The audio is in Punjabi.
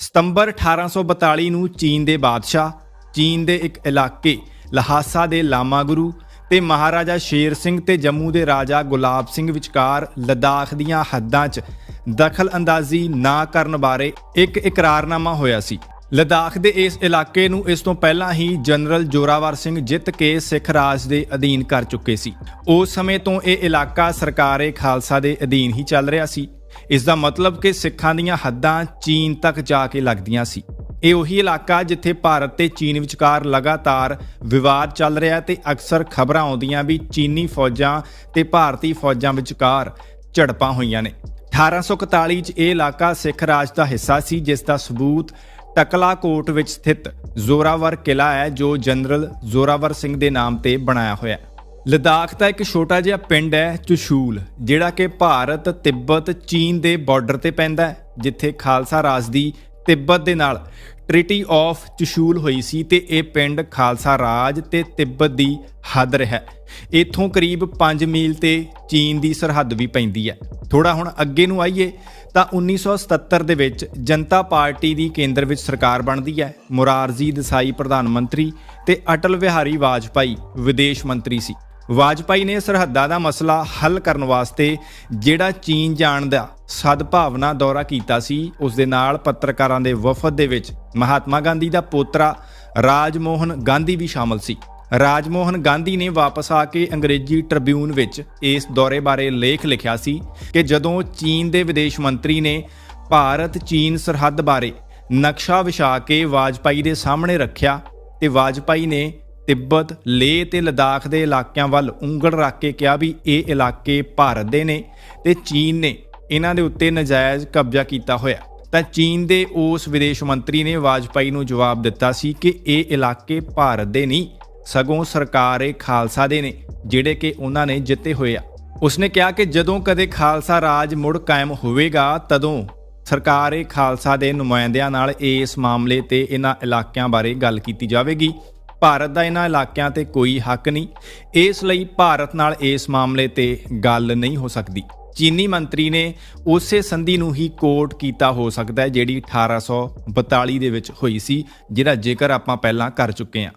ਸਤੰਬਰ 1842 ਨੂੰ ਚੀਨ ਦੇ ਬਾਦਸ਼ਾਹ, ਚੀਨ ਦੇ ਇੱਕ ਇਲਾਕੇ ਲਹਾਸਾ ਦੇ ਲਾਮਾ ਗੁਰੂ ਤੇ ਮਹਾਰਾਜਾ ਸ਼ੇਰ ਸਿੰਘ ਤੇ ਜੰਮੂ ਦੇ ਰਾਜਾ ਗੁਲਾਬ ਸਿੰਘ ਵਿਚਕਾਰ ਲਦਾਖ ਦੀਆਂ ਹੱਦਾਂ 'ਚ ਦਖਲ ਅੰਦਾਜ਼ੀ ਨਾ ਕਰਨ ਬਾਰੇ ਇੱਕ ਇਕਰਾਰਨਾਮਾ ਹੋਇਆ ਸੀ। ਲਦਾਖ ਦੇ ਇਸ ਇਲਾਕੇ ਨੂੰ ਇਸ ਤੋਂ ਪਹਿਲਾਂ ਹੀ ਜਨਰਲ ਜੋਰਾਵਰ ਸਿੰਘ ਜਿੱਤ ਕੇ ਸਿੱਖ ਰਾਜ ਦੇ ਅਧੀਨ ਕਰ ਚੁੱਕੇ ਸੀ। ਉਸ ਸਮੇਂ ਤੋਂ ਇਹ ਇਲਾਕਾ ਸਰਕਾਰੇ ਖਾਲਸਾ ਦੇ ਅਧੀਨ ਹੀ ਚੱਲ ਰਿਹਾ ਸੀ। ਇਸ ਦਾ ਮਤਲਬ ਕਿ ਸਿੱਖਾਂ ਦੀਆਂ ਹੱਦਾਂ ਚੀਨ ਤੱਕ ਜਾ ਕੇ ਲੱਗਦੀਆਂ ਸੀ। ਇਹ ਉਹੀ ਇਲਾਕਾ ਜਿੱਥੇ ਭਾਰਤ ਤੇ ਚੀਨ ਵਿਚਕਾਰ ਲਗਾਤਾਰ ਵਿਵਾਦ ਚੱਲ ਰਿਹਾ ਤੇ ਅਕਸਰ ਖਬਰਾਂ ਆਉਂਦੀਆਂ ਵੀ ਚੀਨੀ ਫੌਜਾਂ ਤੇ ਭਾਰਤੀ ਫੌਜਾਂ ਵਿਚਕਾਰ ਝੜਪਾਂ ਹੋਈਆਂ ਨੇ। 1841 ਚ ਇਹ ਇਲਾਕਾ ਸਿੱਖ ਰਾਜ ਦਾ ਹਿੱਸਾ ਸੀ, ਜਿਸ ਦਾ ਸਬੂਤ ਟਕਲਾ ਕੋਟ ਵਿੱਚ ਸਥਿਤ ਜ਼ੋਰਾਵਰ ਕਿਲਾ ਹੈ, ਜੋ ਜਨਰਲ ਜ਼ੋਰਾਵਰ ਸਿੰਘ ਦੇ ਨਾਮ ਤੇ ਬਣਾਇਆ ਹੋਇਆ ਲਦਾਖ ਦਾ ਇੱਕ ਛੋਟਾ ਜਿਹਾ ਪਿੰਡ ਹੈ ਚੁਸ਼ੂਲ, ਜਿਹੜਾ ਕਿ ਭਾਰਤ, ਤਿੱਬਤ, ਚੀਨ ਦੇ ਬਾਰਡਰ ਤੇ ਪੈਂਦਾ ਹੈ, ਜਿੱਥੇ ਖਾਲਸਾ ਰਾਜ ਦੀ ਤਿੱਬਤ ਦੇ ਨਾਲ ਟ੍ਰੀਟੀ ਆਫ ਚੁਸ਼ੂਲ ਹੋਈ ਸੀ ਤੇ ਇਹ ਪਿੰਡ ਖਾਲਸਾ ਰਾਜ ਤੇ ਤਿੱਬਤ ਦੀ ਹੱਦ ਰਿਹਾ ਇੱਥੋਂ ਕਰੀਬ 5 ਮੀਲ ਤੇ ਚੀਨ ਦੀ ਸਰਹੱਦ ਵੀ ਪੈਂਦੀ ਹੈ। ਥੋੜਾ ਹੁਣ ਅੱਗੇ ਨੂੰ ਆਈਏ, ਤਾਂ 1977 ਦੇ ਵਿੱਚ ਜਨਤਾ ਪਾਰਟੀ ਦੀ ਕੇਂਦਰ ਵਿੱਚ ਸਰਕਾਰ ਬਣਦੀ ਹੈ। ਮੁਰਾਰਜੀ ਦੇਸਾਈ ਪ੍ਰਧਾਨ ਮੰਤਰੀ ਤੇ ਅਟਲ ਬਿਹਾਰੀ ਵਾਜਪਾਈ ਵਿਦੇਸ਼ ਮੰਤਰੀ ਸੀ। ਵਾਜਪਾਈ ਨੇ ਸਰਹੱਦਾਂ ਦਾ ਮਸਲਾ ਹੱਲ ਕਰਨ ਵਾਸਤੇ ਜਿਹੜਾ ਚੀਨ ਜਾਣ ਦਾ ਸਦਭਾਵਨਾ ਦੌਰਾ ਕੀਤਾ ਸੀ, ਉਸ ਦੇ ਨਾਲ ਪੱਤਰਕਾਰਾਂ ਦੇ ਵਫਦ ਦੇ ਵਿੱਚ ਮਹਾਤਮਾ ਗਾਂਧੀ ਦਾ ਪੋਤਰਾ ਰਾਜਮੋਹਨ ਗਾਂਧੀ ਵੀ ਸ਼ਾਮਲ ਸੀ। ਰਾਜਮੋਹਨ ਗਾਂਧੀ ਨੇ ਵਾਪਸ ਆ ਕੇ ਅੰਗਰੇਜ਼ੀ ਟ੍ਰਿਬਿਊਨ ਵਿੱਚ ਇਸ ਦੌਰੇ ਬਾਰੇ ਲੇਖ ਲਿਖਿਆ ਸੀ ਕਿ ਜਦੋਂ ਚੀਨ ਦੇ ਵਿਦੇਸ਼ ਮੰਤਰੀ ਨੇ ਭਾਰਤ ਚੀਨ ਸਰਹੱਦ ਬਾਰੇ ਨਕਸ਼ਾ ਵਿਛਾ ਕੇ ਵਾਜਪਾਈ ਦੇ ਸਾਹਮਣੇ ਰੱਖਿਆ ਤੇ ਵਾਜਪਾਈ ਨੇ ਤਿੱਬਤ, ਲੇਹ ਤੇ ਲਦਾਖ ਦੇ ਇਲਾਕਿਆਂ ਵੱਲ ਉਂਗਲ ਰੱਖ ਕੇ ਕਿਹਾ ਵੀ ਇਹ ਇਲਾਕੇ ਭਾਰਤ ਦੇ ਨੇ ਤੇ ਚੀਨ ਨੇ ਇਹਨਾਂ ਦੇ ਉੱਤੇ ਨਜਾਇਜ਼ ਕਬਜ਼ਾ ਕੀਤਾ ਹੋਇਆ। ਤਾਂ ਚੀਨ ਦੇ ਉਸ ਵਿਦੇਸ਼ ਮੰਤਰੀ ਨੇ ਵਾਜਪਾਈ ਨੂੰ ਜਵਾਬ ਦਿੱਤਾ ਸੀ ਕਿ ਇਹ ਇਲਾਕੇ ਭਾਰਤ ਦੇ ਨਹੀਂ, ਸਗੋਂ ਸਰਕਾਰ ਏ ਖਾਲਸਾ ਦੇ ਨੇ, ਜਿਹੜੇ ਕਿ ਉਹਨਾਂ ਨੇ ਜਿੱਤੇ ਹੋਏ ਆ। ਉਸਨੇ ਕਿਹਾ ਕਿ ਜਦੋਂ ਕਦੇ ਖਾਲਸਾ ਰਾਜ ਮੁੜ ਕਾਇਮ ਹੋਵੇਗਾ, ਤਦੋਂ ਸਰਕਾਰ ਏ ਖਾਲਸਾ ਦੇ ਨੁਮਾਇੰਦਿਆਂ ਨਾਲ ਇਸ ਮਾਮਲੇ ਤੇ ਇਹਨਾਂ ਇਲਾਕਿਆਂ ਬਾਰੇ ਗੱਲ ਕੀਤੀ ਜਾਵੇਗੀ। ਭਾਰਤ ਦਾ ਇਹਨਾਂ ਇਲਾਕਿਆਂ ਤੇ ਕੋਈ ਹੱਕ ਨਹੀਂ। ਇਸ ਲਈ ਭਾਰਤ ਨਾਲ ਇਸ ਮਾਮਲੇ ਤੇ ਗੱਲ ਨਹੀਂ ਹੋ ਸਕਦੀ। ਚੀਨੀ ਮੰਤਰੀ ਨੇ ਉਸੇ ਸੰਧੀ ਨੂੰ ਹੀ ਕੋਟ ਕੀਤਾ ਹੋ ਸਕਦਾ ਹੈ, ਜਿਹੜੀ 1842 ਦੇ ਵਿੱਚ ਹੋਈ ਸੀ, ਜਿਹਦਾ ਜ਼ਿਕਰ ਆਪਾਂ ਪਹਿਲਾਂ ਕਰ ਚੁੱਕੇ ਹਾਂ।